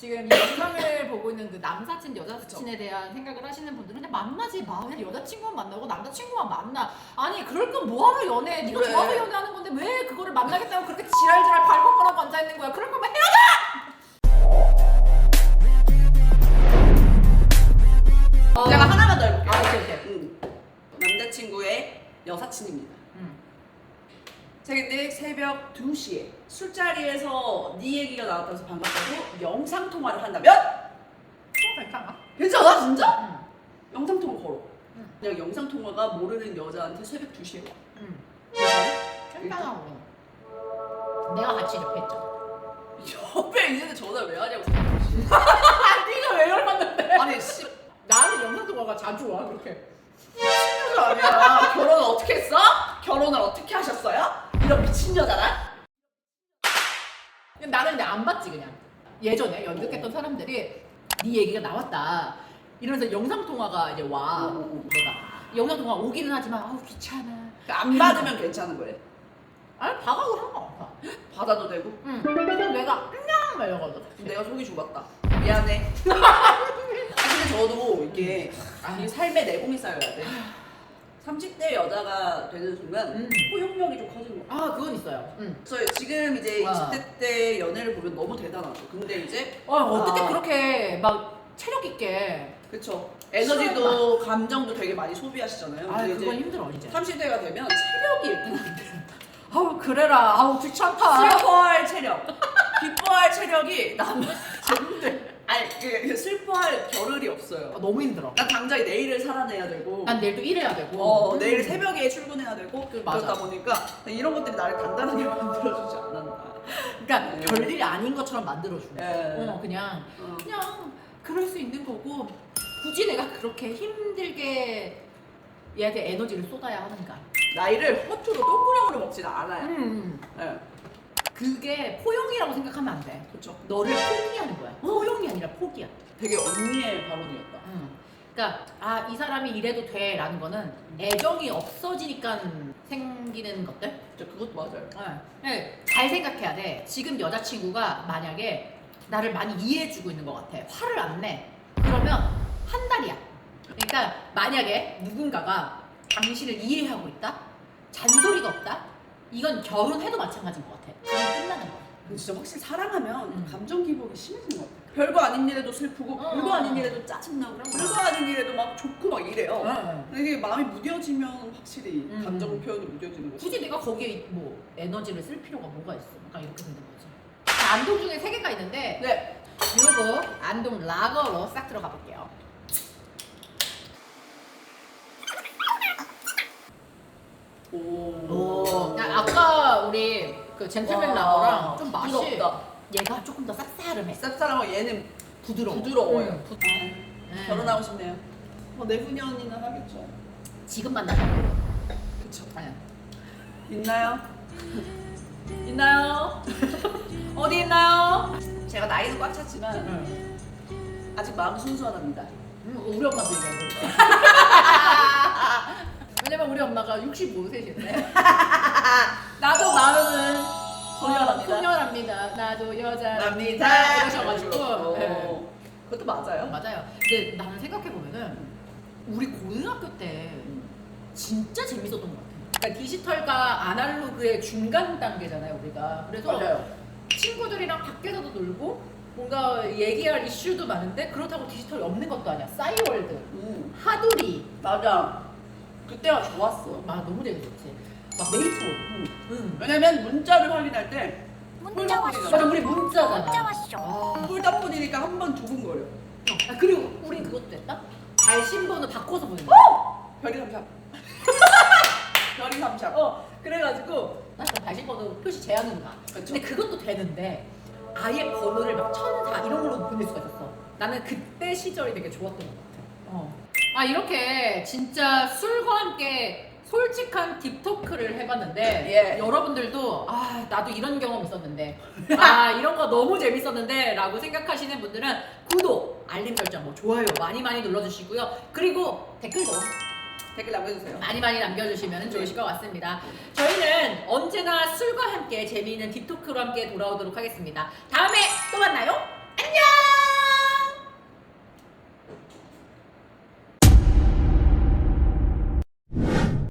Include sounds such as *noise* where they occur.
지금 이 영상을 보고 있는 그 남사친 여사친에 대한 생각을 하시는 분들은 그냥 만나지 마 그냥 여자친구만 만나고 남자친구만 만나 아니 그럴 건 뭐하러 연애해 네가 그래. 좋아서 연애하는 건데 왜 그거를 만나겠다고 그렇게 지랄지랄 발버둥하고 앉아 있는 거야 그럴 거면 헤어져 제가 하나만 더 해볼게요. 아 오케이 오케이 음. 남자친구의 여사친입니다. 음. 제가 근데 새벽 2시에 술자리에서 네 얘기가 나왔다면서 반갑다고 영상 통화를 한다면 또 괜찮아? 괜찮아 진짜? 응. 영상 통화 걸어. 응. 그냥 영상 통화가 모르는 여자한테 새벽 2시에 와. 응. 괜찮아? 괜찮아 내가 같이 이렇게 했잖아 옆에 있는데 전화 왜 하냐고 새벽 2시에. 아 네가 왜 열받는데 아니 씨 나는 영상 통화가 자주 와 그렇게 친구가 아니야. 결혼을 어떻게 했어? 결혼을 어떻게 하셨어요? 이런 미친 여자랑? 근데 나는 근데 안 봤지 그냥 예전에 연극했던 사람들이 네 얘기가 나왔다 이러면서 영상 통화가 이제 와. 내가 영상 통화 오기는 하지만 아우 귀찮아 안 받으면 괜찮은 거예요. 아니 봐가고 상관없어 받아도 되고. 응 내가 안녕 막 이러거든 내가 속이 좁았다. 미안해. *laughs* 아, 근데 저도 이게 이 삶의 내공이 쌓여야 돼. 30대 여자가 되는 순간 음. 포용력이 좀 커지는 거야. 아 그건 있어요 응. 그래서 지금 이제 와. 20대 때 연애를 보면 너무 대단하죠. 근데 이제 어, 어떻게 아. 그렇게 막 체력 있게 그쵸. 에너지도 감정도 되게 많이 소비하시잖아요. 아 근데 그건 이제 힘들어 이제 30대가 되면 체력이 일단 안 돼요. 아우 그래라 아우 귀찮다 슬퍼할 체력, 기뻐할 체력이 남 힘들. 아 없어요. 아, 너무 힘들어 난 당장 내일을 살아내야 되고 난 내일도 일해야 되고 어, 음. 내일 새벽에 출근해야 되고 그, 맞아. 그러다 보니까 이런 것들이 나를 단단하게 *laughs* 만들어주지 않았나. 그러니까 네. 별일이 아닌 것처럼 만들어주네 예. 어 그냥 어. 그냥 그럴 수 있는 거고 굳이 내가 그렇게 힘들게 얘한테 에너지를 쏟아야 하는가 나이를 허투루 똥구녕으로 먹지는 않아요. 음. 예. 그게 포용이라고 생각하면 안 돼 그렇죠. 너를 포기하는 거야 포용이 아니라 포기야 되게 언니의 발언이었다. 음. 그러니까 아 이 사람이 이래도 돼라는 거는 애정이 없어지니까 생기는 것들 진짜 그것도 맞아요. 네. 잘 생각해야 돼. 지금 여자친구가 만약에 나를 많이 이해해주고 있는 것 같아. 화를 안 내. 그러면 한 달이야. 그러니까 만약에 누군가가 당신을 이해하고 있다? 잔소리가 없다? 이건 결혼해도 마찬가지인 것 같아. 그럼 끝나는 거야. 근데 진짜 확실히 사랑하면 음. 감정 기복이 심해지는 것 같아요. 별거 아닌 일에도 슬프고 어. 별거 아닌 일에도 짜증나고 별거. 아닌 일에도 막 좋고 막 이래요. 네. 근데 이게 마음이 무뎌지면 확실히 음. 감정 표현이 무뎌지는 거죠. 굳이 내가 거기에 뭐 에너지를 쓸 필요가 뭐가 있어? 약간 이렇게 되는 거지. 자, 안동 중에 세 개가 있는데 네. 요거 안동 라거로 싹 들어가 볼게요. 오. 오. 야, 아까 우리 그 젠틀맨 와, 라거랑 좀 부드럽다. 얘가 조금 더 쌉싸름해. 쌉싸름하고 얘는 부드러워. 부드러워요. 응, 부- 아, 음. 결혼하고 싶네요. 뭐 내후년이나 하겠죠. 지금 만나자. 그쵸. 아니야. 있나요? *laughs* 있나요? *laughs* 어디 있나요? 제가 나이는 꽉 찼지만 응. 아직 마음은 순수하답니다. 음, 우리 엄마도 얘기해. *laughs* 왜냐면 우리 엄마가 65세신데 나도 마음은. 소녀랍니다. 나도 여자랍니다. 납니다. 이러셔가지고 어, 네. 그것도 맞아요. 맞아요. 근데 나는 생각해 보면은 우리 고등학교 때 진짜 재밌었던 것 같아요. 그러니까 디지털과 아날로그의 중간 단계잖아요, 우리가. 그래서 맞아요. 친구들이랑 밖에서도 놀고 뭔가 얘기할 이슈도 많은데 그렇다고 디지털이 없는 것도 아니야. 싸이월드, 음, 하두리, 맞아. 그때가 좋았어. 막 너무 재밌었지. 막 메이트홀. 음. 응. 왜냐면 문자를 확인할 때 문자 맞아, 왔어. 우리 문자잖아. 문자 왔어. 아, 폴더폰이니까 한 번 두근거려. 아, 그리고 우린 그것도 했다? 발신 번호 바꿔서 보내는 어? 거. 별이 삼샵. *laughs* 별이 삼샵. 어, 그래가지고 나그 발신 번호 표시 제한으로 가. 그쵸. 근데 그것도 되는데 아예 번호를 막 천사 이런 걸로 보낼 수가 있었어. 나는 그때 시절이 되게 좋았던 것 같아. 어. 아 이렇게 진짜 술과 함께 솔직한 딥토크를 해봤는데 예. 여러분들도 아 나도 이런 경험 있었는데 *laughs* 아 이런 거 너무 재밌었는데 라고 생각하시는 분들은 구독 알림 설정 뭐 좋아요 많이 많이 눌러주시고요 그리고 댓글도 댓글 남겨주세요. 많이 많이 남겨주시면 좋으실 것 같습니다. 저희는 언제나 술과 함께 재미있는 딥토크로 함께 돌아오도록 하겠습니다. 다음에 또 만나요. 안녕.